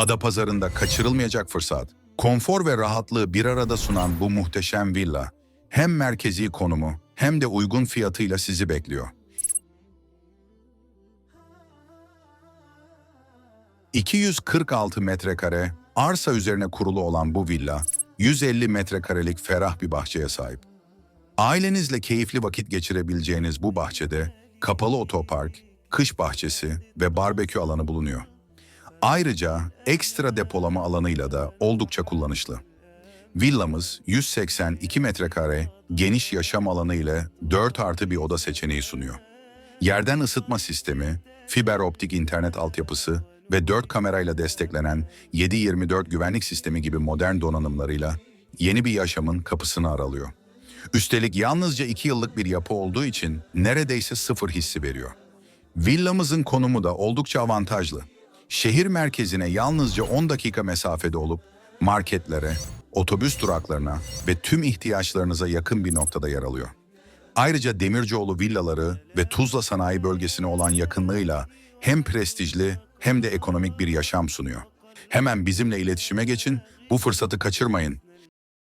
Adapazarı'nda kaçırılmayacak fırsat. Konfor ve rahatlığı bir arada sunan bu muhteşem villa hem merkezi konumu hem de uygun fiyatıyla sizi bekliyor. 246 metrekare arsa üzerine kurulu olan bu villa 150 metrekarelik ferah bir bahçeye sahip. Ailenizle keyifli vakit geçirebileceğiniz bu bahçede kapalı otopark, kış bahçesi ve barbekü alanı bulunuyor. Ayrıca ekstra depolama alanıyla da oldukça kullanışlı. Villamız 182 metrekare geniş yaşam alanı ile 4 artı bir oda seçeneği sunuyor. Yerden ısıtma sistemi, fiber optik internet altyapısı ve 4 kamerayla desteklenen 7-24 güvenlik sistemi gibi modern donanımlarıyla yeni bir yaşamın kapısını aralıyor. Üstelik yalnızca 2 yıllık bir yapı olduğu için neredeyse sıfır hissi veriyor. Villamızın konumu da oldukça avantajlı. Şehir merkezine yalnızca 10 dakika mesafede olup marketlere, otobüs duraklarına ve tüm ihtiyaçlarınıza yakın bir noktada yer alıyor. Ayrıca Demircioğlu villaları ve Tuzla sanayi bölgesine olan yakınlığıyla hem prestijli hem de ekonomik bir yaşam sunuyor. Hemen bizimle iletişime geçin, bu fırsatı kaçırmayın.